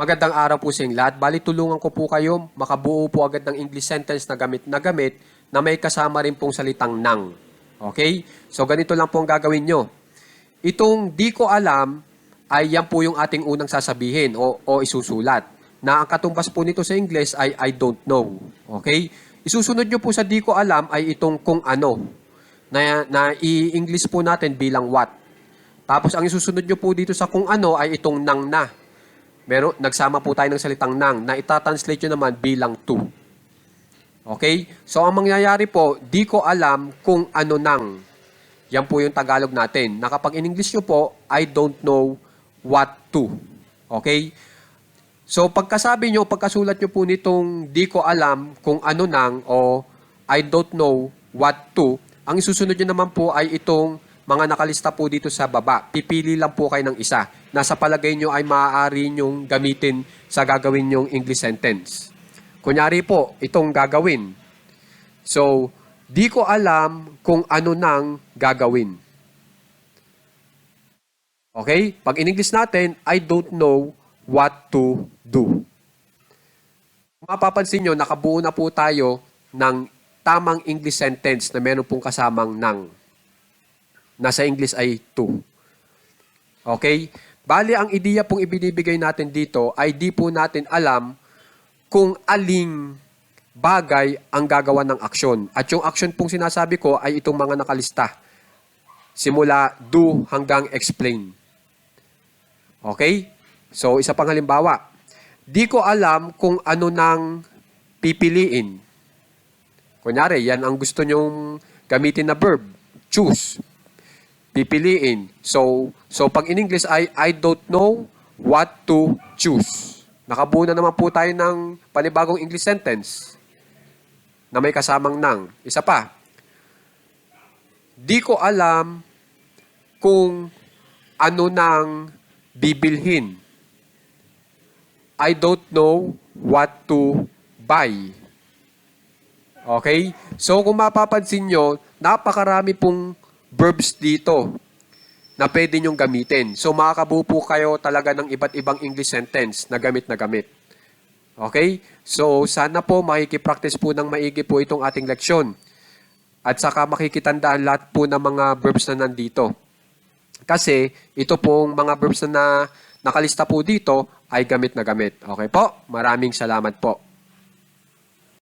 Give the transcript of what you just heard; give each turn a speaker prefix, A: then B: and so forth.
A: Magandang araw po sa inyong lahat. Bali, tulungan ko po kayo makabuo po agad ng English sentence na gamit na gamit na may kasama rin pong salitang nang. Okay? So, ganito lang po ang gagawin nyo. Itong di ko alam ay yan po yung ating unang sasabihin o, o isusulat. Na ang katumbas po nito sa English ay I don't know. Okay? Isusunod nyo po sa di ko alam ay itong kung ano. Na, na i-English po natin bilang what. Tapos ang isusunod nyo po dito sa kung ano ay itong nang na. Meron, nagsama po tayo ng salitang nang na itatranslate nyo naman bilang to. Okay? So ang mangyayari po, di ko alam kung ano nang. Yan po yung Tagalog natin. Na kapag in English nyo po, I don't know what to. Okay? So pagkasabi nyo, pagkasulat nyo po nitong di ko alam kung ano nang o I don't know what to, ang isusunod nyo naman po ay itong mga nakalista po dito sa baba. Pipili lang po kayo ng isa. Nasa palagay nyo ay maaari nyong gamitin sa gagawin nyong English sentence. Kunyari po, itong gagawin. So, di ko alam kung ano nang gagawin. Okay? Pag in English natin, I don't know what to do. Mapapansin nyo, nakabuo na po tayo ng tamang English sentence na meron pong kasamang nang. Nasa English ay to. Okay? Bali, ang ideya pong ibinibigay natin dito ay di po natin alam kung aling bagay ang gagawa ng aksyon. At yung aksyon pong sinasabi ko ay itong mga nakalista. Simula do hanggang explain. Okay? So, isa pang halimbawa. Di ko alam kung ano nang pipiliin. Kunyari, yan ang gusto nyong gamitin na verb. Choose. Pipiliin. So, so pag in English ay I don't know what to choose. Nakabuo na naman po tayo ng panibagong English sentence na may kasamang nang. Isa pa. Di ko alam kung ano nang bibilhin. I don't know what to buy. Okay? So kung mapapansin nyo, napakarami pong verbs dito na pwede nyong gamitin. So makakabuo kayo talaga ng iba't ibang English sentence na gamit na gamit. Okay? So sana po makikipractice po ng maigi po itong ating leksyon. At saka makikitandaan lahat po ng mga verbs na nandito. Kasi ito pong mga verbs na, na nakalista po dito ay gamit na gamit. Okay po? Maraming salamat po.